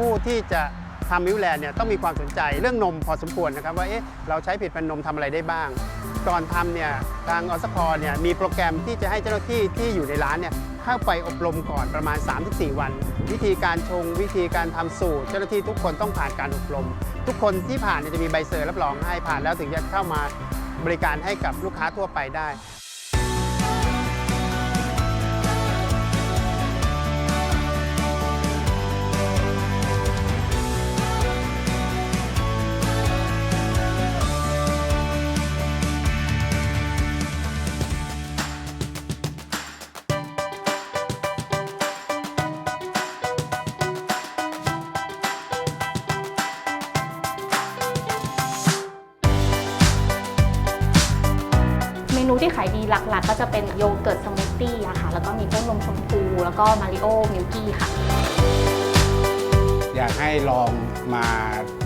ผู้ที่จะทำมิวแลนด์เนี่ยต้องมีความสนใจเรื่องนมพอสมควรนะครับว่าเอ๊ะเราใช้ผลิตภัณฑ์นมทำอะไรได้บ้าง ก่อนทำเนี่ยทางอสพเนี่ยมีโปรแกรมที่จะให้เจ้าหน้าที่ที่อยู่ในร้านเนี่ยเข้าไปอบรมก่อนประมาณ 3-4 วัน วิธีการชงวิธีการทำสูตร เจ้าหน้าที่ทุกคนต้องผ่านการอบรม ทุกคนที่ผ่านเนี่ยจะมีใบเซอร์รับรองให้ผ่านแล้วถึงจะเข้ามาบริการให้กับลูกค้าทั่วไปได้ นูที่ขายดีหลักๆ ก็จะเป็นโยเกิร์ตสมูทตี้อะค่ะ แล้วก็มีต้นนมชมพูแล้วก็มาริโอมิลกี้ค่ะ อยากให้ลองมา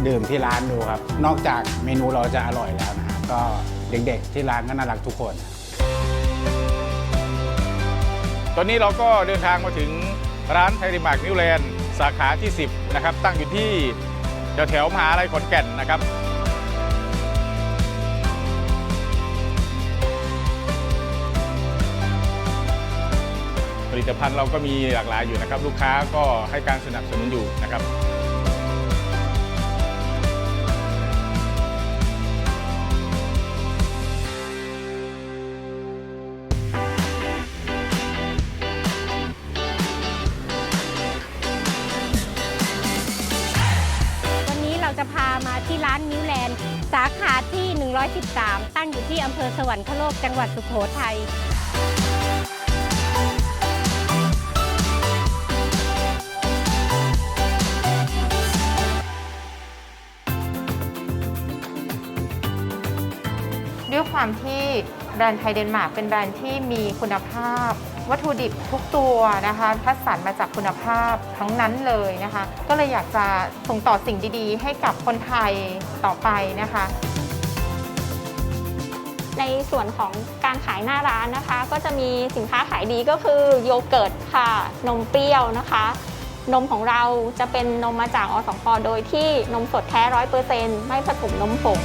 ดื่มที่ร้านดูครับ นอกจากเมนูเราจะอร่อยแล้วนะฮะก็เด็กๆที่ร้านก็น่ารักทุกคน ตอนนี้เราก็เดินทางมาถึงร้านไทริมาร์กนิวแลนด์สาขาที่ 10 นะครับ ตั้งอยู่ที่แถวแถวมหาลัยขอนแก่นนะครับ ผลิตภัณฑ์เราก็มีหลากหลายอยู่นะครับ ลูกค้าก็ให้การสนับสนุนอยู่นะครับวันนี้เราจะพามาที่ร้านนิวแลนด์ สาขาที่ 113 ตั้งอยู่ที่อำเภอสวรรคโลกจังหวัดสุโขทัย ด้วยความที่แบรนด์ไทยเดนมาร์กเป็นแบรนด์ที่มีคุณภาพ วัตถุดิบทุกตัวนะคะคัดสรรมาจากคุณภาพทั้งนั้นเลยนะคะ ก็เลยอยากจะส่งต่อสิ่งดีๆ ให้กับคนไทยต่อไปนะคะในส่วนของการขายหน้าร้านนะคะ ก็จะมีสินค้าขายดีก็คือโยเกิร์ตค่ะ นมเปรี้ยวนะคะ นมของเราจะเป็นนมมาจากอสพโดยที่นมสดแท้ร้อยเปอร์เซ็นต์ไม่ผสมนมผง